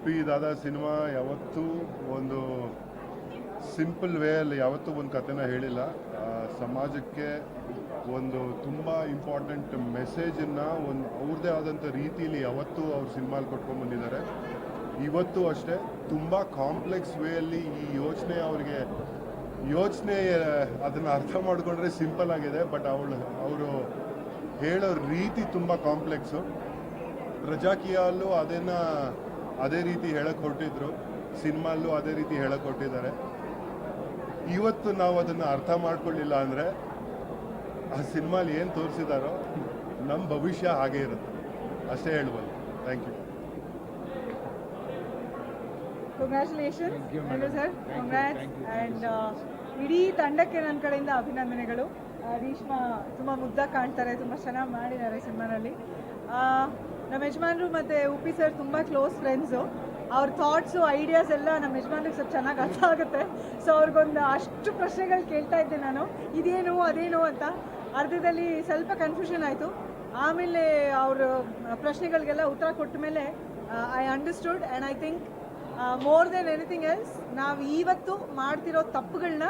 ಉಪ್ಪಿ ದಾದಾ cinema ಯಾವತ್ತೂ ಒಂದು simple ವೇಯಲ್ಲಿ ಯಾವತ್ತೂ ಒಂದು ಕಥೆನ ಹೇಳಿಲ್ಲ. ಸಮಾಜಕ್ಕೆ ಒಂದು ತುಂಬ ಇಂಪಾರ್ಟೆಂಟ್ ಮೆಸೇಜನ್ನು ಒಂದು ಅವ್ರದ್ದೇ ಆದಂಥ ರೀತಿಯಲ್ಲಿ ಯಾವತ್ತೂ ಅವ್ರು ಸಿನಿಮಾಲಿ ಕೊಟ್ಕೊಂಡು ಬಂದಿದ್ದಾರೆ. ಇವತ್ತು ಅಷ್ಟೇ ತುಂಬ ಕಾಂಪ್ಲೆಕ್ಸ್ ವೇಯಲ್ಲಿ ಈ ಯೋಚನೆ ಅವ್ರಿಗೆ, ಯೋಚನೆ, ಅದನ್ನು ಅರ್ಥ ಮಾಡಿಕೊಂಡ್ರೆ ಸಿಂಪಲ್ ಆಗಿದೆ, ಬಟ್ ಅವಳು, ಅವರು ಹೇಳೋ ರೀತಿ ತುಂಬ ಕಾಂಪ್ಲೆಕ್ಸು. ಪ್ರಜಾಕೀಯಲ್ಲೂ ಅದನ್ನು ಅದೇ ರೀತಿ ಹೇಳಕ್ಕೆ ಹೊರಟಿದ್ರು. ಸಿನಿಮಾಲ್ಲೂ ಅದೇ ರೀತಿ ಹೇಳಕ್ಕೆ ಹೊರಟಿದ್ದಾರೆ. ಇವತ್ತು ನಾವು ಅದನ್ನು ಅರ್ಥ ಮಾಡ್ಕೊಳ್ಳಿಲ್ಲ ಅಂದರೆ ಆ ಸಿನಿಮಾಲಿ ಏನು ತೋರಿಸಿದಾರೋ ನಮ್ಮ ಭವಿಷ್ಯ ಹಾಗೇ ಇರುತ್ತೆ. ಅಷ್ಟೇ ಹೇಳ್ಬೋದು. Thank you congratulation sir congrats and ಇಡೀ ತಂಡಕ್ಕೆ ನನ್ನ ಕಡೆಯಿಂದ ಅಭಿನಂದನೆಗಳು. ಆ, ರೀಶ್ಮಾ ತುಂಬ ಮುದ್ದಾಗಿ ಕಾಣ್ತಾರೆ ತುಂಬ ಚೆನ್ನಾಗಿ ಮಾಡಿದ್ದಾರೆ ಸಿನಿಮಾನಲ್ಲಿ. ನಮ್ಮ ಯಜಮಾನರು ಮತ್ತು ಉಪ್ಪಿ ಸರ್ ತುಂಬ ಕ್ಲೋಸ್ ಫ್ರೆಂಡ್ಸು ಅವ್ರ ಥಾಟ್ಸು ಐಡಿಯಾಸ್ ಎಲ್ಲ ನಮ್ಮ ಯಜಮಾನ್ರಿಗೆ ಸ್ವಲ್ಪ ಚೆನ್ನಾಗಿ ಅರ್ಥ ಆಗುತ್ತೆ. ಸೊ ಅವ್ರಿಗೊಂದು ಅಷ್ಟು ಪ್ರಶ್ನೆಗಳು ಕೇಳ್ತಾ ಇದ್ದೆ ನಾನು. ಇದೇನು ಅದೇನು ಅಂತ. ಅರ್ಧದಲ್ಲಿ ಸ್ವಲ್ಪ ಕನ್ಫ್ಯೂಷನ್ ಆಯಿತು. ಆಮೇಲೆ ಅವರು ಪ್ರಶ್ನೆಗಳಿಗೆಲ್ಲ ಉತ್ತರ ಕೊಟ್ಟ ಮೇಲೆ I understood and I think more than anything else ನಾವು ಇವತ್ತು ಮಾಡ್ತಿರೋ ತಪ್ಪುಗಳನ್ನ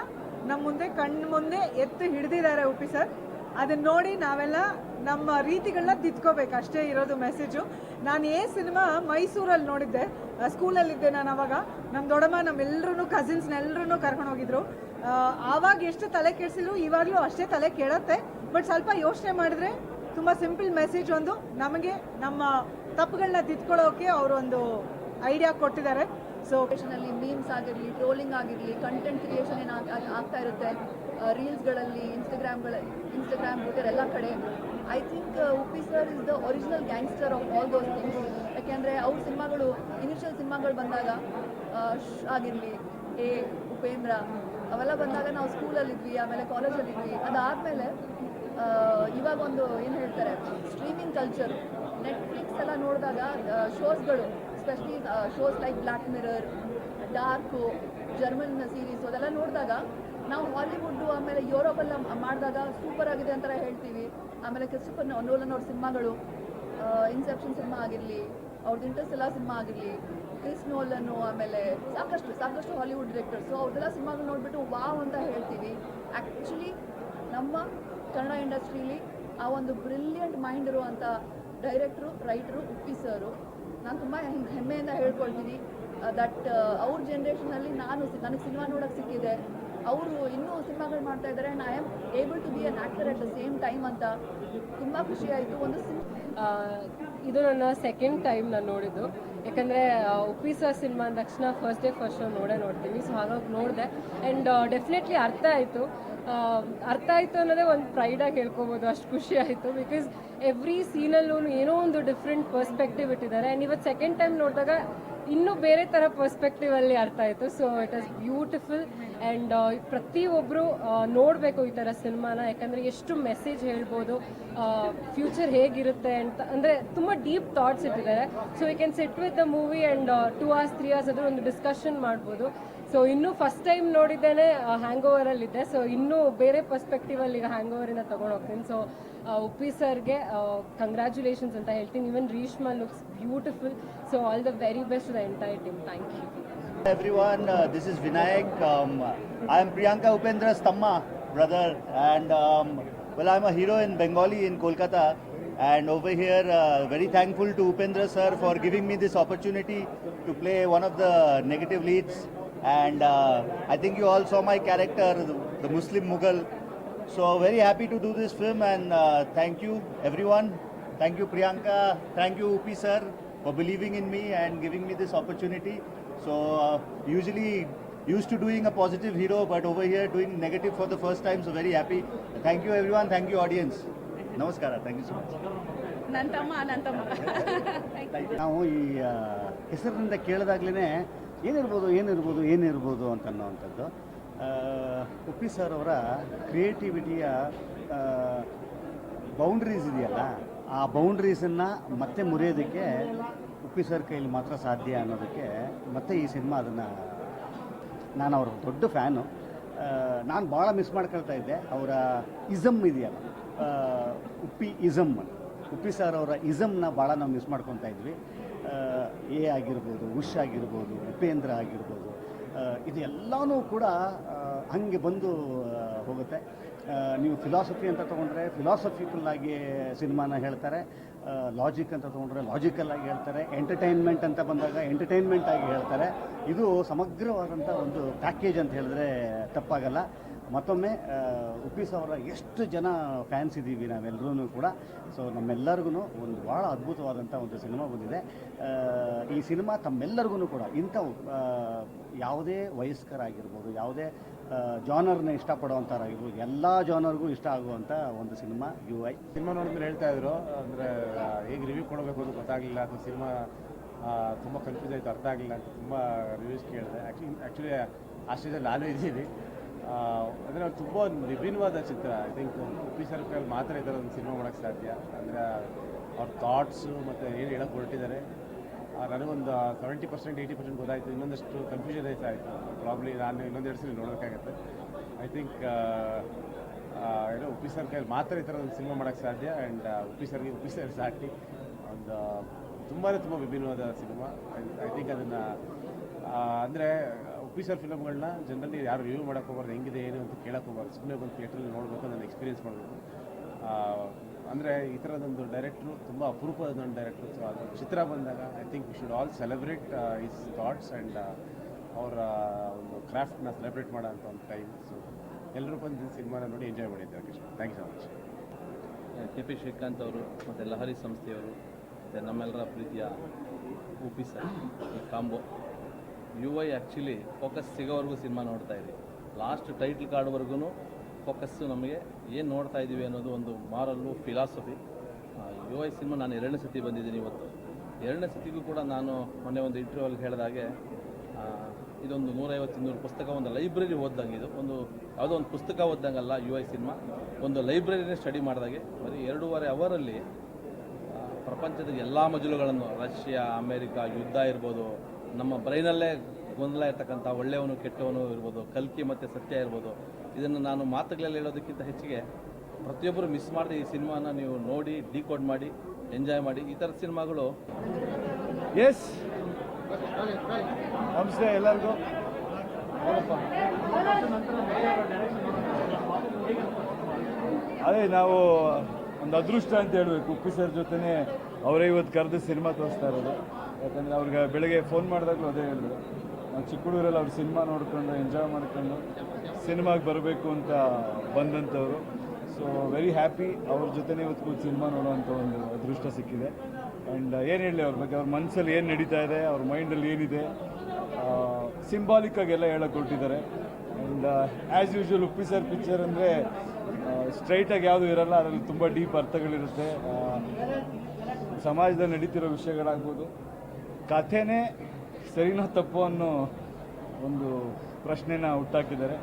ನಮ್ಮ ಮುಂದೆ ಕಣ್ಣು ಮುಂದೆ ಎತ್ತು ಹಿಡಿದಿದ್ದಾರೆ ಉಪಿ ಸರ್. ಅದನ್ನ ನೋಡಿ ನಾವೆಲ್ಲ ನಮ್ಮ ರೀತಿಗಳನ್ನ ತಿದ್ಕೋಬೇಕು. ಅಷ್ಟೇ ಇರೋದು ಮೆಸೇಜು ನಾನು ಏ ಸಿನಿಮಾ ಮೈಸೂರಲ್ಲಿ ನೋಡಿದ್ದೆ. ಸ್ಕೂಲಲ್ಲಿದ್ದೆ ನಾನು ಅವಾಗ. ನಮ್ಮ ದೊಡ್ಡಮ್ಮ ನಮ್ಮೆಲ್ಲರೂ ಕಸಿನ್ಸ್ನೆಲ್ಲರೂ ಕರ್ಕೊಂಡು ಹೋಗಿದ್ರು. ಆವಾಗ ಎಷ್ಟು ತಲೆ ಕೆಡಿಸಿದ್ರು, ಇವಾಗಲೂ ಅಷ್ಟೇ ತಲೆ ಕೆಡತ್ತೆ. ಬಟ್ ಸ್ವಲ್ಪ ಯೋಚನೆ ಮಾಡಿದ್ರೆ ತುಂಬ ಸಿಂಪಲ್ ಮೆಸೇಜ್ ಒಂದು. ನಮಗೆ ನಮ್ಮ ತಪ್ಪುಗಳನ್ನ ತಿದ್ಕೊಳ್ಳೋಕೆ ಅವರೊಂದು ಐಡಿಯಾ ಕೊಟ್ಟಿದ್ದಾರೆ. ಸೊ ಅಲ್ಲಿ ಮೀಮ್ಸ್ ಆಗಿರಲಿ ಟ್ರೋಲಿಂಗ್ ಆಗಿರಲಿ ಕಂಟೆಂಟ್ ಕ್ರಿಯೇಷನ್ ಏನು ಆಗ್ತಾ ಇರುತ್ತೆ. ರೀಲ್ಸ್ಗಳಲ್ಲಿ ಇನ್ಸ್ಟಾಗ್ರಾಮ್ಗಳ ಇನ್ಸ್ಟಾಗ್ರಾಮ್ ಟ್ವಿಟರ್ ಎಲ್ಲ ಕಡೆ. I think Uppi sir is the original gangster of all those things ಯಾಕೆಂದರೆ ಅವ್ರ ಸಿನಿಮಾಗಳು ಇನಿಷಿಯಲ್ ಸಿನಿಮಾಗಳು ಬಂದಾಗ ಆಗಿರಲಿ, ಎ, ಉಪೇಂದ್ರ, ಅವೆಲ್ಲ ಬಂದಾಗ ನಾವು ಸ್ಕೂಲಲ್ಲಿದ್ವಿ ಆಮೇಲೆ ಕಾಲೇಜಲ್ಲಿದ್ವಿ ಅದಾದಮೇಲೆ ಇವಾಗ ಒಂದು ಏನು ಹೇಳ್ತಾರೆ ಸ್ಟ್ರೀಮಿಂಗ್ ಕಲ್ಚರ್ ನೆಟ್ಫ್ಲಿಕ್ಸ್ ಎಲ್ಲ ನೋಡಿದಾಗ ಶೋಸ್ಗಳು specially shows like Black Mirror Dark German series ಅದೆಲ್ಲ ನೋಡಿದಾಗ ನಾವು ಹಾಲಿವುಡ್ಡು ಆಮೇಲೆ ಯುರೋಪೆಲ್ಲ ಮಾಡಿದಾಗ ಸೂಪರ್ ಆಗಿದೆ ಅಂತ ಹೇಳ್ತೀವಿ. ಆಮೇಲೆ ಕ್ರಿಸ್ಟಫರ್ ನೋಲನ್ ಅವ್ರ ಸಿನಿಮಾಗಳು ಇನ್ಸೆಪ್ಷನ್ ಸಿನಿಮಾ ಆಗಿರಲಿ ಅವ್ರದ್ದು ಇಂಟ್ರೆಸ್ಟೆಲ್ಲ ಸಿನಿಮಾ ಆಗಿರಲಿ ಕ್ರಿಸ್ ನೋಲನ್ನು ಆಮೇಲೆ ಸಾಕಷ್ಟು ಸಾಕಷ್ಟು ಹಾಲಿವುಡ್ ಡೈರೆಕ್ಟರ್ಸು ಅವ್ರದೆಲ್ಲ ಸಿನಿಮಾಗಳು ನೋಡಿಬಿಟ್ಟು ವಾವ್ ಅಂತ ಹೇಳ್ತೀವಿ. ಆ್ಯಕ್ಚುಲಿ ನಮ್ಮ ಕನ್ನಡ ಇಂಡಸ್ಟ್ರೀಲಿ ಆ ಒಂದು ಬ್ರಿಲಿಯಂಟ್ ಮೈಂಡ್ ಇರುವಂಥ ಡೈರೆಕ್ಟ್ರು ರೈಟ್ರು ಉಪ್ಪಿ ಸರು ನಾನು ತುಂಬ ಹೆಮ್ಮೆಯಿಂದ ಹೇಳ್ಕೊಳ್ತೀನಿ. ದಟ್ ಅವ್ರ ಜನ್ರೇಷನಲ್ಲಿ ನಾನು ನನಗೆ ಸಿನಿಮಾ ನೋಡೋಕ್ಕೆ ಸಿಕ್ಕಿದೆ. ಅವರು ಇನ್ನೂ ಸಿನಿಮಾಗಳು ಮಾಡ್ತಾ ಇದ್ದಾರೆ and I am able to be an actor at the same time ಅಂತ ತುಂಬ ಖುಷಿ ಆಯಿತು. ಒಂದು ಸಿನ್ ಆ, ಇದು ನನ್ನ ಸೆಕೆಂಡ್ ಟೈಮ್ ನಾನು ನೋಡಿದ್ದು. ಯಾಕಂದರೆ ಉಪ್ಪಿ ಸರ್ ಸಿನಿಮಾ ಅಂದ ತಕ್ಷಣ ಫಸ್ಟ್ ಡೇ ಫಸ್ಟ್ ಶೋ ನೋಡೇ ನೋಡ್ತೀನಿ. ಸೊ ಹಾಗಾಗಿ ನೋಡಿದೆ. ಆ್ಯಂಡ್ ಡೆಫಿನೆಟ್ಲಿ ಅರ್ಥ ಆಯಿತು. ಅರ್ಥ ಆಯಿತು ಅನ್ನೋದೇ ಒಂದು ಪ್ರೈಡಾಗಿ ಹೇಳ್ಕೊಬೋದು. ಅಷ್ಟು ಖುಷಿ ಆಯಿತು. ಬಿಕಾಸ್ ಎವ್ರಿ ಸೀನಲ್ಲೂ ಏನೋ ಒಂದು ಡಿಫ್ರೆಂಟ್ ಪರ್ಸ್ಪೆಕ್ಟಿವ್ ಇಟ್ಟಿದ್ದಾರೆ. ಆ್ಯಂಡ್ ಇವತ್ತು ಸೆಕೆಂಡ್ ಟೈಮ್ ನೋಡಿದಾಗ ಇನ್ನೂ ಬೇರೆ ಥರ ಪರ್ಸ್ಪೆಕ್ಟಿವ್ ಅಲ್ಲಿ ಅರ್ಥ ಆಯ್ತು. So it is beautiful and ಪ್ರತಿಯೊಬ್ಬರು ನೋಡಬೇಕು ಈ ಥರ ಸಿನಿಮಾನ. ಯಾಕಂದರೆ ಎಷ್ಟು ಮೆಸೇಜ್ ಹೇಳ್ಬೋದು ಫ್ಯೂಚರ್ ಹೇಗಿರುತ್ತೆ ಅಂತ. ಅಂದರೆ ತುಂಬ ಡೀಪ್ ಥಾಟ್ಸ್ ಇಟ್ಟಿದ್ದಾರೆ. So you can sit with the movie and two hours three hours ಅದ್ರ ಒಂದು ಡಿಸ್ಕಷನ್ ಮಾಡ್ಬೋದು. ಸೊ ಇನ್ನೂ ಫಸ್ಟ್ ಟೈಮ್ ನೋಡಿದ್ದೇನೆ ಹ್ಯಾಂಗ್ ಓವರಲ್ಲಿ ಅಲ್ಲಿ ಇದೆ ಸೊ ಇನ್ನೂ ಬೇರೆ ಪರ್ಸ್ಪೆಕ್ಟಿವ್ ಅಲ್ಲಿ ಈಗ ಹ್ಯಾಂಗ್ ಓವರ್ ಇಂದ ತಗೊಂಡು ಹೋಗ್ತೀನಿ. ಸೊ ಉಪ್ಪಿಸರ್ಗೆ ಕಂಗ್ರಾಚುಲೇಷನ್ಸ್ ಅಂತ ಹೇಳ್ತೀನಿ. Even Reeshma looks beautiful so all the very best ಎಂತ ಐಟಿಂಗ್ thank you everyone this is Vinayak I am Priyanka Upendra ಸ್ತಮ್ಮ brother and well I am a hero in Bengali in Kolkata and ಓವ here very thankful to Upendra sir for giving me this opportunity to play one of the negative leads And uh, I think you all saw my character, the, the Muslim Mughal. So very happy to do this film, and uh, thank you everyone. Thank you Priyanka. Thank you Upi sir for believing in me and giving me this opportunity. So uh, usually used to doing a positive hero, but over here doing negative for the first time. So very happy. Thank you everyone. Thank you audience. Namaskara. Thank you so much. ನನ್ನ ತಮ್ಮ ನನ್ನ ತಮ್ಮ ನಾವು ಈ ಆ, ಹೆಸರಿನಿಂದ ಕೇಳಿದಾಗ್ಲೇ ಏನಿರ್ಬೋದು ಏನಿರ್ಬೋದು ಏನಿರ್ಬೋದು ಅಂತ ಅನ್ನೋವಂಥದ್ದು ಉಪ್ಪಿ ಸರ್ ಅವರ ಕ್ರಿಯೇಟಿವಿಟಿಯ ಬೌಂಡ್ರೀಸ್ ಇದೆಯಲ್ಲ, ಆ ಬೌಂಡ್ರೀಸನ್ನು ಮತ್ತೆ ಮುರಿಯೋದಕ್ಕೆ ಉಪ್ಪಿ ಸರ್ ಕೈಲಿ ಮಾತ್ರ ಸಾಧ್ಯ ಅನ್ನೋದಕ್ಕೆ ಮತ್ತೆ ಈ ಸಿನಿಮಾ ಅದನ್ನು ನಾನು ಅವ್ರ ದೊಡ್ಡ ಫ್ಯಾನು. ನಾನು ಭಾಳ ಮಿಸ್ ಮಾಡ್ಕೊಳ್ತಾ ಇದ್ದೆ. ಅವರ ಇಸಮ್ ಇದೆಯಲ್ಲ ಉಪ್ಪಿ ಇಸಮ್ ಉಪ್ಪಿ ಸರ್ ಅವರ ಇಸಮ್ನ ಭಾಳ ನಾವು ಮಿಸ್ ಮಾಡ್ಕೊತಾ ಇದ್ವಿ. ಎ ಆಗಿರ್ಬೋದು, ಉಷ್ ಆಗಿರ್ಬೋದು, ಉಪೇಂದ್ರ ಆಗಿರ್ಬೋದು ಇದು ಎಲ್ಲನೂ ಕೂಡ ಹಂಗೆ ಬಂದು ಹೋಗುತ್ತೆ. ನೀವು ಫಿಲಾಸಫಿ ಅಂತ ತೊಗೊಂಡ್ರೆ ಫಿಲಾಸಫಿಕಲ್ ಆಗಿ ಸಿನಿಮಾನ ಹೇಳ್ತಾರೆ ಲಾಜಿಕ್ ಅಂತ ತೊಗೊಂಡ್ರೆ ಲಾಜಿಕಲ್ ಆಗಿ ಹೇಳ್ತಾರೆ ಎಂಟರ್ಟೈನ್ಮೆಂಟ್ ಅಂತ ಬಂದಾಗ ಎಂಟರ್ಟೈನ್ಮೆಂಟ್ ಆಗಿ ಹೇಳ್ತಾರೆ. ಇದು ಸಮಗ್ರವಾದಂಥ ಒಂದು ಪ್ಯಾಕೇಜ್ ಅಂತ ಹೇಳಿದ್ರೆ ತಪ್ಪಾಗಲ್ಲ. ಮತ್ತೊಮ್ಮೆ ಉಪ್ಪೀಸ್ ಅವರ ಎಷ್ಟು ಜನ ಫ್ಯಾನ್ಸ್ ಇದ್ದೀವಿ ನಾವೆಲ್ಲರೂ ಕೂಡ. ಸೊ ನಮ್ಮೆಲ್ಲರಿಗೂ ಒಂದು ಭಾಳ ಅದ್ಭುತವಾದಂಥ ಒಂದು ಸಿನಿಮಾ ಬಂದಿದೆ. ಈ ಸಿನಿಮಾ ತಮ್ಮೆಲ್ಲರಿಗೂ ಕೂಡ, ಇಂಥ ಯಾವುದೇ ವಯಸ್ಕರಾಗಿರ್ಬೋದು, ಯಾವುದೇ ಜಾನರ್ನ ಇಷ್ಟಪಡುವಂಥವ್ರಾಗಿರ್ಬೋದು ಎಲ್ಲ ಜಾನರ್ಗೂ ಇಷ್ಟ ಆಗುವಂಥ ಒಂದು ಸಿನಿಮಾ ಯು ಐ ಸಿನಿಮಾ ನೋಡಿದ್ರೆ ಹೇಳ್ತಾ ಇದ್ರು, ಅಂದರೆ ಹೇಗೆ ರಿವ್ಯೂ ಕೊಡಬೇಕು ಅಂತ ಗೊತ್ತಾಗಲಿಲ್ಲ, ಅಥವಾ ಸಿನಿಮಾ ತುಂಬ ಕನ್ಫ್ಯೂಸ್ ಆಯಿತು, ಅರ್ಥ ಆಗಲಿಲ್ಲ ಅಂತ ತುಂಬ ರಿವ್ಯೂಸ್ ಕೇಳಿದೆ. ಆ್ಯಕ್ಚುಲಿ ಆ್ಯಕ್ಚುಲಿ ಆ ಸ್ಟೇಜಲ್ಲಿ ನಾನು ಇದ್ದೀನಿ. ಅಂದರೆ ತುಂಬ ಒಂದು ವಿಭಿನ್ನವಾದ ಚಿತ್ರ ಐ ಥಿಂಕ್ ಉಪ್ಪಿ ಸರ್ಕಲ್ ಮಾತ್ರ ಈ ಥರ ಒಂದು ಸಿನಿಮಾ ಮಾಡೋಕ್ಕೆ ಸಾಧ್ಯ. ಅಂದರೆ ಅವ್ರ ಥಾಟ್ಸು ಮತ್ತು ಏನು ಹೇಳೋಕ್ಕೆ ಹೊರಟಿದ್ದಾರೆ. ನನಗೊಂದು ಸೆವೆಂಟಿ ಪರ್ಸೆಂಟ್ ಏಯ್ಟಿ ಪರ್ಸೆಂಟ್ ಗೊತ್ತಾಯಿತು. ಇನ್ನೊಂದಷ್ಟು ಕನ್ಫ್ಯೂಷನ್ ಆಯ್ತು ಆಯಿತು. ಪ್ರಾಬ್ಲಿ ನಾನು ಇನ್ನೊಂದೆರಡು ಸಿನಿಮಾ ನೋಡೋಕ್ಕಾಗತ್ತೆ ಐ ಥಿಂಕ್ ಏನೋ ಉಪ್ಪಿ ಸರ್ ಕೈಯಲ್ಲಿ ಮಾತ್ರ ಈ ಥರ ಒಂದು ಸಿನಿಮಾ ಮಾಡೋಕ್ಕೆ ಸಾಧ್ಯ ಆ್ಯಂಡ್ ಉಪ್ಪಿ ಸರ್ಗೆ ಉಪ್ಪಿ ಸರ್ ಸಾಟಿ. ಒಂದು ತುಂಬಾ ತುಂಬ ವಿಭಿನ್ನವಾದ ಸಿನಿಮಾ ಐ ಥಿಂಕ್ ಅದನ್ನು ಅಂದರೆ ಉಪ್ಪಿ ಸರ್ ಫಿಲಮ್ಗಳನ್ನ ಜನರಲ್ಲಿ ಯಾರು ರಿವ್ಯೂ ಮಾಡೋಕೆ ಹೋಗ್ಬಾರ್ದು, ಹೆಂಗಿದೆ, ಏನು ಅಂತ ಕೇಳಕ್ಕೆ ಹೋಗ್ಬಾರ್ದು. ಸುಮ್ಮನೆ ಬಂದು ಥಿಯೇಟ್ರಲ್ಲಿ ನೋಡಬೇಕು ನಾನು ಎಕ್ಸ್ಪೀರಿಯನ್ಸ್ ಮಾಡಬೇಕು. ಅಂದರೆ ಈ ಥರದೊಂದು ಡೈರೆಕ್ಟ್ರು ತುಂಬ ಅಪರೂಪದ ಒಂದು ಡೈರೆಕ್ಟ್ರು ಸೊ ಅದು ಚಿತ್ರ ಬಂದಾಗ I think we should all celebrate his thoughts and ಅವರ ಒಂದು ಕ್ರಾಫ್ಟ್ನ ಸೆಲೆಬ್ರೇಟ್ ಮಾಡೋಂಥ ಒಂದು ಟೈಮ್ ಸೊ ಎಲ್ಲರೂ ಬಂದು ಸಿನಿಮಾನ ನೋಡಿ ಎಂಜಾಯ್ ಮಾಡಿದ್ದಾರೆ Krishna thank you so much K P Srikanth ಅವರು ಮತ್ತು ಲಹರಿ ಸಂಸ್ಥೆಯವರು ಮತ್ತು ನಮ್ಮೆಲ್ಲರ ಪ್ರೀತಿಯ Uppi sir combo U I actually focus ಸಿಗೋವರೆಗೂ cinema ನೋಡ್ತಾ ಇದ್ದೀವಿ. ಲಾಸ್ಟ್ ಟೈಟ್ಲ್ ಕಾರ್ಡ್ವರೆಗೂ ಫೋಕಸ್ಸು ನಮಗೆ ಏನು ನೋಡ್ತಾ ಇದ್ದೀವಿ ಅನ್ನೋದು ಒಂದು moral philosophy U I cinema ನಾನು ಎರಡನೇ ಸತಿ ಬಂದಿದ್ದೀನಿ ಇವತ್ತು. ಎರಡನೇ ಸತಿಗೂ ಕೂಡ ನಾನು ಮೊನ್ನೆ ಒಂದು ಇಂಟರ್ವ್ಯೂಲ್ಲಿ ಹೇಳಿದಾಗೆ ಇದೊಂದು ನೂರೈವತ್ತು ಇನ್ನೂರು ಪುಸ್ತಕ ಒಂದು ಲೈಬ್ರರಿ ಓದ್ದಂಗೆ ಇದು. ಒಂದು ಯಾವುದೋ ಒಂದು ಪುಸ್ತಕ ಓದ್ದಂಗಲ್ಲ ಯು ಐ ಸಿನಿಮಾ. ಒಂದು ಲೈಬ್ರರಿನೇ ಸ್ಟಡಿ ಮಾಡಿದಾಗೆ. ಬರೀ ಎರಡೂವರೆ ಅವರಲ್ಲಿ ಪ್ರಪಂಚದ ಎಲ್ಲ ಮಜಲುಗಳನ್ನು, ರಷ್ಯಾ, ಅಮೇರಿಕಾ, ಯುದ್ಧ ಇರ್ಬೋದು ನಮ್ಮ ಬ್ರೈನಲ್ಲೇ ಗೊಂದಲ ಇರ್ತಕ್ಕಂಥ ಒಳ್ಳೆಯವನು ಕೆಟ್ಟವನು ಇರ್ಬೋದು, ಕಲ್ಕಿ ಮತ್ತು ಸತ್ಯ ಇರ್ಬೋದು, ಇದನ್ನು ನಾನು ಮಾತುಗಳಲ್ಲಿ ಹೇಳೋದಕ್ಕಿಂತ ಹೆಚ್ಚಿಗೆ ಪ್ರತಿಯೊಬ್ಬರು ಮಿಸ್ ಮಾಡದೆ ಈ ಸಿನಿಮಾನ ನೀವು ನೋಡಿ ಡಿಕೋಡ್ ಮಾಡಿ ಎಂಜಾಯ್ ಮಾಡಿ, ಈ ಥರದ ಸಿನಿಮಾಗಳು. ಎಸ್ ನಮಸ್ತೆ ಎಲ್ಲರಿಗೂ. ಅದೇ ನಾವು ಒಂದು ಅದೃಷ್ಟ ಅಂತ ಹೇಳಬೇಕು, ಉಪ್ಪಿ ಸರ್ ಜೊತೆನೇ ಅವರೇ ಇವತ್ತು ಕರೆದು ಸಿನಿಮಾ ತೋರಿಸ್ತಾ ಇರೋದು. ಯಾಕಂದರೆ ಅವ್ರಿಗೆ ಬೆಳಗ್ಗೆ ಫೋನ್ ಮಾಡಿದಾಗಲೂ ಅದೇ ಹೇಳಿದ್ರು ನಾವು ಚಿಕ್ಕ ಹುಡುಗರಲ್ಲಿ ಅವ್ರು ಸಿನಿಮಾ ನೋಡ್ಕೊಂಡು ಎಂಜಾಯ್ ಮಾಡ್ಕೊಂಡು ಸಿನಿಮಾಗೆ ಬರಬೇಕು ಅಂತ ಬಂದಂಥವ್ರು. ಸೊ ವೆರಿ ಹ್ಯಾಪಿ ಅವ್ರ ಜೊತೆನೇ ಇವತ್ತು ಸಿನಿಮಾ ನೋಡೋವಂಥ ಒಂದು ಅದೃಷ್ಟ ಸಿಕ್ಕಿದೆ. ಆ್ಯಂಡ್ ಏನು ಹೇಳಿ ಅವ್ರ ಬಗ್ಗೆ? ಅವ್ರ ಮನಸ್ಸಲ್ಲಿ ಏನು ನಡೀತಾ ಇದೆ? ಅವ್ರ ಮೈಂಡಲ್ಲಿ ಏನಿದೆ? ಸಿಂಬಾಲಿಕ್ಕಾಗೆಲ್ಲ ಹೇಳಕ್ಕೆ ಕೊಟ್ಟಿದ್ದಾರೆ and as usual Uppi sir picture ಅಂದರೆ ಸ್ಟ್ರೈಟಾಗಿ ಯಾವುದು ಇರಲ್ಲ. ಅದರಲ್ಲಿ ತುಂಬ ಡೀಪ್ ಅರ್ಥಗಳಿರುತ್ತೆ. ಸಮಾಜದಲ್ಲಿ ನಡೀತಿರೋ ವಿಷಯಗಳಾಗ್ಬೋದು. ಕಥೆನೇ ಸರಿನೋ ತಪ್ಪು ಅನ್ನೋ ಒಂದು ಪ್ರಶ್ನೆನ ಹುಟ್ಟಾಕಿದ್ದಾರೆ.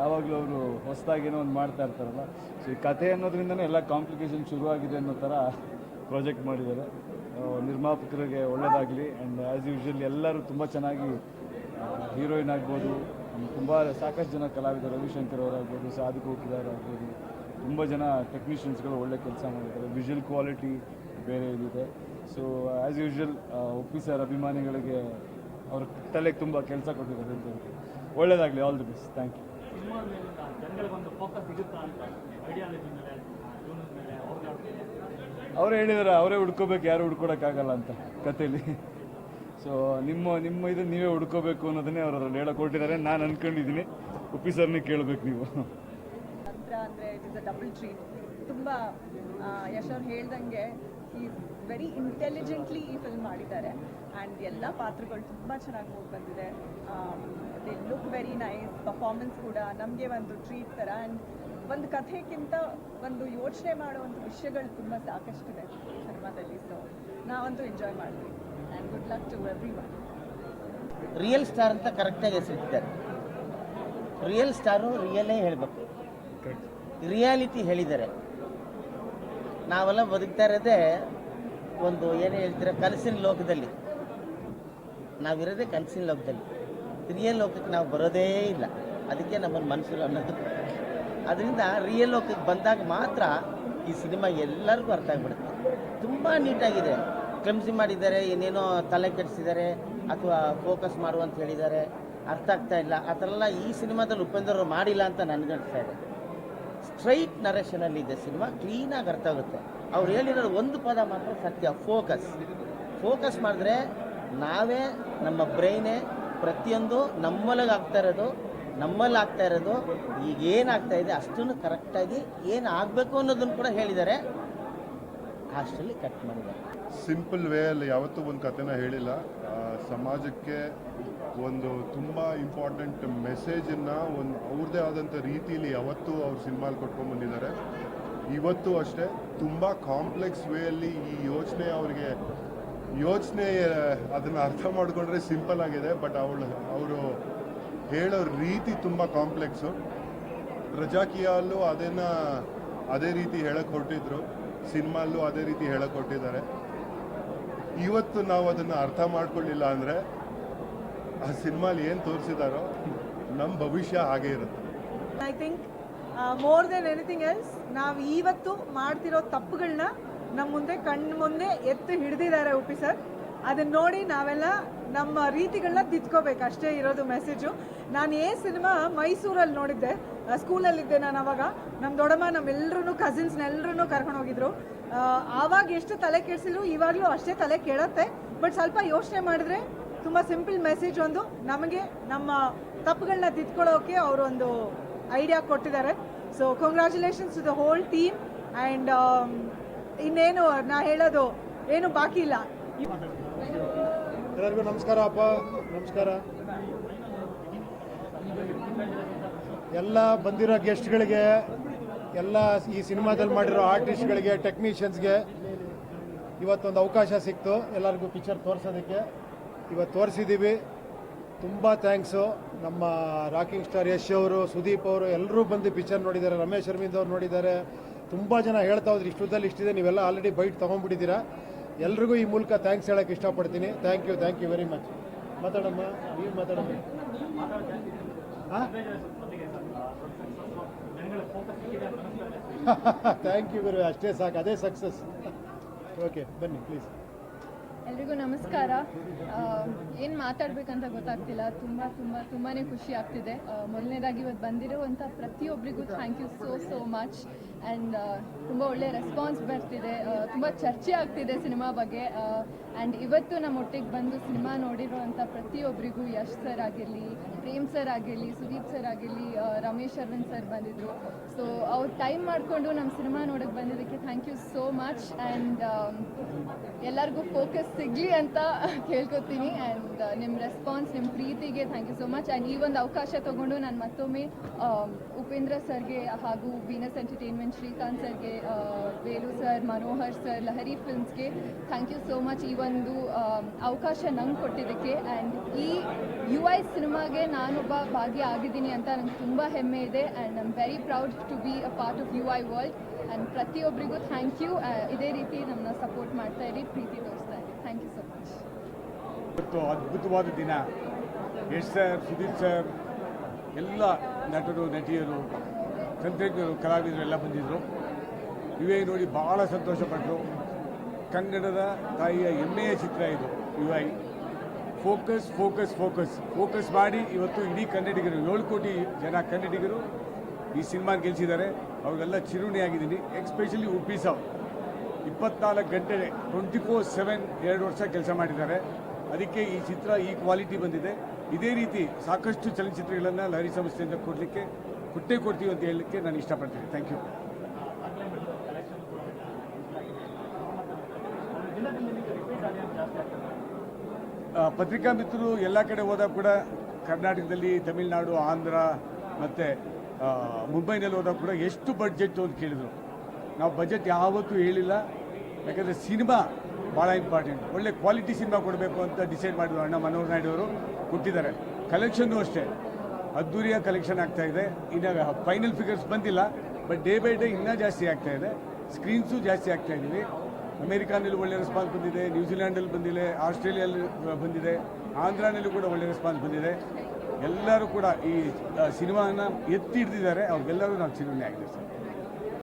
ಯಾವಾಗಲೂ ಅವರು ಹೊಸದಾಗೇನೋ ಒಂದು ಮಾಡ್ತಾ ಇರ್ತಾರಲ್ಲ. ಸೊ ಈ ಕಥೆ ಅನ್ನೋದ್ರಿಂದನೇ ಎಲ್ಲ ಕಾಂಪ್ಲಿಕೇಶನ್ ಶುರುವಾಗಿದೆ ಅನ್ನೋ ಥರ ಪ್ರಾಜೆಕ್ಟ್ ಮಾಡಿದ್ದಾರೆ. ನಿರ್ಮಾಪಕರಿಗೆ ಒಳ್ಳೆಯದಾಗಲಿ ಆ್ಯಂಡ್ ಆ್ಯಸ್ ಯೂಶ್ವಲ್ ಎಲ್ಲರೂ ತುಂಬ ಚೆನ್ನಾಗಿ ಹೀರೋಯಿನ್ ಆಗ್ಬೋದು. ತುಂಬ ಸಾಕಷ್ಟು ಜನ ಕಲಾವಿದರು, ರವಿಶಂಕರ್ ಅವರಾಗ್ಬೋದು, ಸಾಧು ಕೋಕಿದಾರ್ ಆಗ್ಬೋದು. ತುಂಬ ಜನ ಟೆಕ್ನಿಷಿಯನ್ಸ್ಗಳು ಒಳ್ಳೆ ಕೆಲಸ ಮಾಡಿದ್ದಾರೆ. ವಿಜುವಲ್ ಕ್ವಾಲಿಟಿ ಬೇರೆ ಇದಿದೆ so as usual Uppi sir ಅಭಿಮಾನಿಗಳಿಗೆ ಅವ್ರ ತಲೆಗೆ ತುಂಬ ಕೆಲಸ ಕೊಟ್ಟಿದ್ದಾರೆ ಅಂತ ಹೇಳ್ತೀನಿ ಒಳ್ಳೇದಾಗಲಿ all the best thank you ಅವರೇ ಹೇಳಿದಾರೆ, ಅವರೇ ಹುಡ್ಕೋಬೇಕು, ಯಾರು ಹುಡ್ಕೊಡೋಕ್ಕಾಗಲ್ಲ ಅಂತ ಕಥೆಯಲ್ಲಿ ಸೊ ನಿಮ್ಮ ನಿಮ್ಮ ಇದು ನೀವೇ ಹುಡ್ಕೋಬೇಕು ಅನ್ನೋದನ್ನೇ ಅವ್ರು ಅದ್ರಲ್ಲಿ ಕೊಟ್ಟಿದ್ದಾರೆ ಹೊರಟಿದ್ದಾರೆ. ನಾನು ಅನ್ಕೊಂಡಿದ್ದೀನಿ ಉಪ್ಪಿ ಸರ್ನೇ ಕೇಳಬೇಕು ನೀವು. ಅಂದರೆ ಡಬಲ್ ಟ್ರೀಟ್ ತುಂಬ ಯಶ್ ಅವ್ರು ಹೇಳ್ದಂಗೆ ಈ ವೆರಿ ಇಂಟೆಲಿಜೆಂಟ್ಲಿ ಈ ಫಿಲ್ಮ್ ಮಾಡಿದ್ದಾರೆ. ಆ್ಯಂಡ್ ಎಲ್ಲ ಪಾತ್ರಗಳು ತುಂಬ ಚೆನ್ನಾಗಿ ಹೋಗಿ ಬಂದಿದೆ. They look very nice performance ಕೂಡ ನಮಗೆ ಒಂದು ಟ್ರೀಟ್ ಥರ ಆ್ಯಂಡ್ ಒಂದು ಕಥೆಗಿಂತ ಒಂದು ಯೋಚನೆ ಮಾಡುವಂಥ ವಿಷಯಗಳು ತುಂಬ ಸಾಕಷ್ಟಿದೆ ಸಿನಿಮಾದಲ್ಲಿ. ಸೊ ನಾವಂತೂ ಎಂಜಾಯ್ ಮಾಡಿದ್ವಿ and good luck to every one real star ಅಂತ ಕರೆಕ್ಟಾಗಿ ಹೆಸರಿಟ್ಟಿದ್ದಾರೆ ರಿಯಲ್ ಸ್ಟಾರು ರಿಯಲೇ ಹೇಳಬೇಕು. ರಿಯಾಲಿಟಿ ಹೇಳಿದ್ದಾರೆ. ನಾವೆಲ್ಲ ಬದುಕ್ತಾ ಇರೋದೇ ಒಂದು ಏನು ಹೇಳ್ತೀರ, ಕನಸಿನ ಲೋಕದಲ್ಲಿ. ನಾವಿರೋದೇ ಕನಸಿನ ಲೋಕದಲ್ಲಿ. ರಿಯಲ್ ಲೋಕಕ್ಕೆ ನಾವು ಬರೋದೇ ಇಲ್ಲ. ಅದಕ್ಕೆ ನಮ್ಮನ್ನು ಮನಸ್ಸು ಅನ್ನೋದು. ಅದರಿಂದ ರಿಯಲ್ ಲೋಕಕ್ಕೆ ಬಂದಾಗ ಮಾತ್ರ ಈ ಸಿನಿಮಾ ಎಲ್ಲರಿಗೂ ಅರ್ಥ ಆಗಿಬಿಡುತ್ತೆ. ತುಂಬ ನೀಟಾಗಿದೆ. ಕ್ಲಮ್ಸಿ ಮಾಡಿದ್ದಾರೆ, ಏನೇನೋ ತಲೆ ಕೆಡಿಸಿದ್ದಾರೆ, ಅಥವಾ ಫೋಕಸ್ ಮಾಡು ಅಂತ ಹೇಳಿದ್ದಾರೆ. ಅರ್ಥ ಆಗ್ತಾ ಇಲ್ಲ. ಆ ಥರ ಈ ಸಿನಿಮಾದಲ್ಲಿ ಉಪೇಂದ್ರ ಮಾಡಿಲ್ಲ ಅಂತ ನನಗನ್ನಿಸ್ತಾ ಇದೆ. ಸ್ಟ್ರೈಟ್ ನರೇಷನಲ್ಲಿ ಇದೆ ಸಿನಿಮಾ, ಕ್ಲೀನಾಗಿ ಅರ್ಥ ಆಗುತ್ತೆ. ಅವ್ರು ಹೇಳಿರೋದು ಒಂದು ಪದ ಮಾತ್ರ ಸತ್ಯ ಫೋಕಸ್ ಫೋಕಸ್ ಮಾಡಿದ್ರೆ ನಾವೇ ನಮ್ಮ ಬ್ರೈನೇ ಪ್ರತಿಯೊಂದು ನಮ್ಮೊಳಗೆ ಆಗ್ತಾ ಇರೋದು, ನಮ್ಮಲ್ಲಿ ಆಗ್ತಾ ಇರೋದು, ಈಗ ಏನಾಗ್ತಾ ಇದೆ ಅಷ್ಟನ್ನು ಕರೆಕ್ಟಾಗಿ ಏನು ಆಗಬೇಕು ಅನ್ನೋದನ್ನು ಕೂಡ ಹೇಳಿದ್ದಾರೆ. ಅಷ್ಟರಲ್ಲಿ ಕಟ್ ಮಾಡಿದ್ದಾರೆ. ಸಿಂಪಲ್ ವೇಯಲ್ಲಿ ಯಾವತ್ತೂ ಒಂದು ಕಥೆನ ಹೇಳಿಲ್ಲ. ಸಮಾಜಕ್ಕೆ ಒಂದು ತುಂಬ ಇಂಪಾರ್ಟೆಂಟ್ ಮೆಸೇಜನ್ನು ಒಂದು ಅವ್ರದ್ದೇ ಆದಂಥ ರೀತಿಯಲ್ಲಿ ಯಾವತ್ತೂ ಅವ್ರು ಸಿನಿಮಾಲಿ ಕೊಟ್ಕೊಂಡು ಬಂದಿದ್ದಾರೆ. ಇವತ್ತು ಅಷ್ಟೇ ತುಂಬ ಕಾಂಪ್ಲೆಕ್ಸ್ ವೇಯಲ್ಲಿ ಈ ಯೋಚನೆ ಅವ್ರಿಗೆ, ಯೋಚನೆ, ಅದನ್ನು ಅರ್ಥ ಮಾಡಿಕೊಂಡ್ರೆ ಸಿಂಪಲ್ ಆಗಿದೆ ಬಟ್ ಅವಳು, ಅವರು ಹೇಳೋ ರೀತಿ ತುಂಬ ಕಾಂಪ್ಲೆಕ್ಸು ರಜಾಕಿಯಲ್ಲೂ ಅದನ್ನು ಅದೇ ರೀತಿ ಹೇಳಕ್ಕೆ ಹೊರಟಿದ್ರು. ಸಿನಿಮಾಲ್ಲೂ ಅದೇ ರೀತಿ ಹೇಳಕ್ಕೆ ಹೊರಟಿದ್ದಾರೆ. ಇವತ್ತು ನಾವು ಅದನ್ನು ಅರ್ಥ ಮಾಡ್ಕೊಳ್ಳಿಲ್ಲ ಅಂದರೆ ಆ ಸಿನಿಮಾಲಿ ಏನು ತೋರಿಸಿದಾರೋ ನಮ್ಮ ಭವಿಷ್ಯ ಹಾಗೇ ಇರುತ್ತೆ. I think more than anything else ನಾವು ಇವತ್ತು ಮಾಡ್ತಿರೋ ತಪ್ಪುಗಳನ್ನ ನಮ್ಮ ಮುಂದೆ ಕಣ್ಣು ಮುಂದೆ ಎತ್ತು ಹಿಡಿದಿದ್ದಾರೆ ಉಪಿ ಸರ್. ಅದನ್ನ ನೋಡಿ ನಾವೆಲ್ಲ ನಮ್ಮ ರೀತಿಗಳನ್ನ ತಿದ್ಕೋಬೇಕು. ಅಷ್ಟೇ ಇರೋದು ಮೆಸೇಜು ನಾನು ಏ ಸಿನಿಮಾ ಮೈಸೂರಲ್ಲಿ ನೋಡಿದ್ದೆ. ಸ್ಕೂಲಲ್ಲಿದ್ದೆ ನಾನು ಅವಾಗ. ನಮ್ಮ ದೊಡ್ಡಮ್ಮ ನಮ್ಮೆಲ್ಲರೂ ಕಸಿನ್ಸ್ನೆಲ್ಲರೂ ಕರ್ಕೊಂಡು ಹೋಗಿದ್ರು. ಆವಾಗ ಎಷ್ಟು ತಲೆ ಕೆಡಿಸಿದ್ರು ಇವಾಗಲೂ ಅಷ್ಟೇ ತಲೆ ಕೆಡತ್ತೆ. ಬಟ್ ಸ್ವಲ್ಪ ಯೋಚನೆ ಮಾಡಿದ್ರೆ ತುಂಬ ಸಿಂಪಲ್ ಮೆಸೇಜ್ ಒಂದು. ನಮಗೆ ನಮ್ಮ ತಪ್ಪುಗಳನ್ನ ತಿದ್ಕೊಳ್ಳೋಕೆ ಅವರೊಂದು ಐಡಿಯಾ ಕೊಟ್ಟಿದ್ದಾರೆ. So congratulations to the whole team and ಇನ್ನೇನು ನಾ ಹೇಳೋದು ಏನು ಬಾಕಿ ಇಲ್ಲ. ಎಲ್ಲರಿಗೂ ನಮಸ್ಕಾರ ಅಪ್ಪ. ನಮಸ್ಕಾರ. ಎಲ್ಲ ಬಂದಿರೋ ಗೆಸ್ಟ್ಗಳಿಗೆ ಎಲ್ಲ ಈ ಸಿನಿಮಾದಲ್ಲಿ ಮಾಡಿರೋ ಆರ್ಟಿಸ್ಟ್ಗಳಿಗೆ ಟೆಕ್ನಿಷಿಯನ್ಸ್ಗೆ ಇವತ್ತೊಂದು ಅವಕಾಶ ಸಿಕ್ತು. ಎಲ್ಲರಿಗೂ ಪಿಕ್ಚರ್ ತೋರಿಸೋದಕ್ಕೆ. ಇವತ್ತು ತೋರಿಸಿದ್ದೀವಿ. ತುಂಬ ಥ್ಯಾಂಕ್ಸು ನಮ್ಮ ರಾಕಿಂಗ್ ಸ್ಟಾರ್ ಯಶ್ ಅವರು, ಸುದೀಪ್ ಅವರು ಎಲ್ಲರೂ ಬಂದು ಪಿಕ್ಚರ್ ನೋಡಿದ್ದಾರೆ. ರಮೇಶ್ ಅರವಿಂದ್ ಅವ್ರು ನೋಡಿದ್ದಾರೆ. ತುಂಬ ಜನ ಹೇಳ್ತಾ ಹೋದ್ರೆ ಇಷ್ಟುದಲ್ಲಿ ಇಷ್ಟಿದೆ, ನೀವೆಲ್ಲ ಆಲ್ರೆಡಿ ಬೈಟ್ ತೊಗೊಂಡ್ಬಿಟ್ಟಿದ್ದೀರಾ? ಎಲ್ರಿಗೂ ಈ ಮೂಲಕ ಥ್ಯಾಂಕ್ಸ್ ಹೇಳೋಕ್ಕೆ ಇಷ್ಟಪಡ್ತೀನಿ. Thank you thank you very much ಮಾತಾಡಮ್ಮ, ನೀವು ಮಾತಾಡಮ್ಮ. ಥ್ಯಾಂಕ್ ಯು ಗುರು ಅಷ್ಟೇ ಸಾಕು, ಅದೇ ಸಕ್ಸಸ್ ಓಕೆ ಬನ್ನಿ ಪ್ಲೀಸ್ ಎಲ್ರಿಗೂ ನಮಸ್ಕಾರ. ಏನು ಮಾತಾಡಬೇಕಂತ ಗೊತ್ತಾಗ್ತಿಲ್ಲ. ತುಂಬ ತುಂಬ ತುಂಬಾ ಖುಷಿ ಆಗ್ತಿದೆ. ಮೊದಲನೇದಾಗಿ ಇವತ್ತು ಬಂದಿರುವಂಥ ಪ್ರತಿಯೊಬ್ಬರಿಗೂ thank you so so much and ತುಂಬ ಒಳ್ಳೆ ರೆಸ್ಪಾನ್ಸ್ ಬರ್ತಿದೆ. ತುಂಬ ಚರ್ಚೆ ಆಗ್ತಿದೆ ಸಿನಿಮಾ ಬಗ್ಗೆ. ಆ್ಯಂಡ್ ಇವತ್ತು ನಮ್ಮ ಒಟ್ಟಿಗೆ ಬಂದು ಸಿನಿಮಾ ನೋಡಿರುವಂಥ ಪ್ರತಿಯೊಬ್ಬರಿಗೂ ಯಶ್ ಸರ್ ಆಗಿರಲಿ, ಪ್ರೇಮ್ ಸರ್ ಆಗಿರಲಿ, ಸುದೀಪ್ ಸರ್ ಆಗಿರಲಿ ರಮೇಶ್ ಅರವಿಂದ್ ಸರ್ ಬಂದಿದ್ದರು ಸೊ ಅವ್ರು ಟೈಮ್ ಮಾಡಿಕೊಂಡು ನಮ್ಮ ಸಿನಿಮಾ ನೋಡೋಕ್ಕೆ ಬಂದಿದ್ದಕ್ಕೆ thank you so much and ಎಲ್ಲರಿಗೂ ಫೋಕಸ್ ಸಿಗಲಿ ಅಂತ ಕೇಳ್ಕೊತೀನಿ ಆ್ಯಂಡ್ ನಿಮ್ಮ ರೆಸ್ಪಾನ್ಸ್ ನಿಮ್ಮ ಪ್ರೀತಿಗೆ thank you so much and ಈ ಒಂದು ಅವಕಾಶ ತೊಗೊಂಡು ನಾನು ಮತ್ತೊಮ್ಮೆ ಉಪೇಂದ್ರ ಸರ್ಗೆ ಹಾಗೂ ವೀನಸ್ ಎಂಟರ್ಟೈನ್ಮೆಂಟ್ ಶ್ರೀಕಾಂತ್ ಸರ್ಗೆ ಆ, ವೇಲು ಸರ್ ಮನೋಹರ್ ಸರ್ ಲಹರಿ ಫಿಲ್ಮ್ಸ್ಗೆ ಥ್ಯಾಂಕ್ ಯು ಸೋ ಮಚ್ ಈ ಒಂದು ಅವಕಾಶ ನಂಗೆ ಕೊಟ್ಟಿದ್ದಕ್ಕೆ ಆ್ಯಂಡ್ ಈ ಯು ಐ ಸಿನಿಮಾಗೆ ನಾನೊಬ್ಬ ಭಾಗಿಯಾಗಿದ್ದೀನಿ ಅಂತ ನಂಗೆ ತುಂಬ ಹೆಮ್ಮೆ ಇದೆ and I am very proud to be a part of U I world and ಪ್ರತಿಯೊಬ್ಬರಿಗೂ ಥ್ಯಾಂಕ್ ಯು ಇದೇ ರೀತಿ ನಮ್ಮನ್ನ ಸಪೋರ್ಟ್ ಮಾಡ್ತಾ ಇರಿ, ಪ್ರೀತಿ ತೋರಿಸ್ತಾ ಇರಿ. ಥ್ಯಾಂಕ್ ಯು ಸೊ ಮಚ್ ಇವತ್ತು ಅದ್ಭುತವಾದ ದಿನ. ಯಶ್ ಸರ್, ಸುದೀಪ್ ಸರ್, ಎಲ್ಲ ನಟರು, ನಟಿಯರು, ತಂತ್ರಜ್ಞರು, ಕಲಾವಿದರು ಎಲ್ಲ ಬಂದಿದ್ದರು ಇವೇ ನೋಡಿ ಭಾಳ ಸಂತೋಷಪಟ್ಟರು ಕನ್ನಡದ ತಾಯಿಯ ಹೆಮ್ಮೆಯ ಚಿತ್ರ ಇದು UI focus focus focus focus ಮಾಡಿ ಇವತ್ತು ಇಡೀ ಕನ್ನಡಿಗರು, ಏಳು ಕೋಟಿ ಜನ ಕನ್ನಡಿಗರು ಈ ಸಿನಿಮಾ ಗೆಲ್ಲಿಸಿದ್ದಾರೆ ಅವ್ರಿಗೆಲ್ಲ ಚಿರುಣಿಯಾಗಿದ್ದೀನಿ ಎಕ್ಸ್ಪೆಷಲಿ ಉಪ್ಪಿ ಸಾವ್ ಇಪ್ಪತ್ನಾಲ್ಕು ಗಂಟೆ ಟ್ವೆಂಟಿ ಫೋರ್ ಸೆವೆನ್ ಎರಡು ವರ್ಷ ಕೆಲಸ ಮಾಡಿದ್ದಾರೆ. ಅದಕ್ಕೆ ಈ ಚಿತ್ರ, ಈ ಕ್ವಾಲಿಟಿ ಬಂದಿದೆ. ಇದೇ ರೀತಿ ಸಾಕಷ್ಟು ಚಲನಚಿತ್ರಗಳನ್ನು ಲಹರಿ ಸಂಸ್ಥೆಯಿಂದ ಕೊಡಲಿಕ್ಕೆ, ಕೊಟ್ಟೇ ಕೊಡ್ತೀವಿ ಅಂತ ಹೇಳಲಿಕ್ಕೆ ನಾನು ಇಷ್ಟಪಡ್ತೀನಿ. ಥ್ಯಾಂಕ್ ಯು ಪತ್ರಿಕಾ ಮಿತ್ರರು ಎಲ್ಲ ಕಡೆ ಹೋದಾಗ ಕೂಡ ಕರ್ನಾಟಕದಲ್ಲಿ ತಮಿಳುನಾಡು, ಆಂಧ್ರ ಮತ್ತು ಮುಂಬೈನಲ್ಲಿ ಹೋದಾಗ ಕೂಡ ಎಷ್ಟು ಬಡ್ಜೆಟ್ ಅಂತ ಕೇಳಿದರು. ನಾವು ಬಜೆಟ್ ಯಾವತ್ತೂ ಹೇಳಿಲ್ಲ. ಯಾಕಂದರೆ ಸಿನಿಮಾ ಭಾಳ ಇಂಪಾರ್ಟೆಂಟ್ ಒಳ್ಳೆ ಕ್ವಾಲಿಟಿ ಸಿನಿಮಾ ಕೊಡಬೇಕು ಅಂತ ಡಿಸೈಡ್ ಮಾಡಿದ್ರು ಅಣ್ಣ ಮನೋಹರ್ ನಾಯ್ಡು ಅವರು. ಕೊಟ್ಟಿದ್ದಾರೆ. ಕಲೆಕ್ಷನ್ನು ಅಷ್ಟೇ. ಅದ್ದೂರಿಯ ಕಲೆಕ್ಷನ್ ಆಗ್ತಾ ಇದೆ. ಇನ್ನು ಫೈನಲ್ ಫಿಗರ್ಸ್ ಬಂದಿಲ್ಲ. ಬಟ್ ಡೇ ಬೈ ಡೇ ಇನ್ನೂ ಜಾಸ್ತಿ ಆಗ್ತಾ ಇದೆ. ಸ್ಕ್ರೀನ್ಸು ಜಾಸ್ತಿ ಆಗ್ತಾ ಇದ್ದೀವಿ. ಅಮೆರಿಕಾನಲ್ಲಿ ಒಳ್ಳೆ ರೆಸ್ಪಾನ್ಸ್ ಬಂದಿದೆ. ನ್ಯೂಜಿಲ್ಯಾಂಡಲ್ಲಿ ಬಂದಿದೆ. ಆಸ್ಟ್ರೇಲಿಯಲ್ಲಿ ಬಂದಿದೆ. ಆಂಧ್ರನಲ್ಲೂ ಕೂಡ ಒಳ್ಳೆ ರೆಸ್ಪಾನ್ಸ್ ಬಂದಿದೆ. ಎಲ್ಲರೂ ಕೂಡ ಈ ಸಿನಿಮಾನ ಎತ್ತಿ ಹಿಡ್ದಿದ್ದಾರೆ. ಅವ್ರಿಗೆಲ್ಲರೂ ನಾವು ಚಿರುಣಿ ಆಗಿದೆ ಸರ್.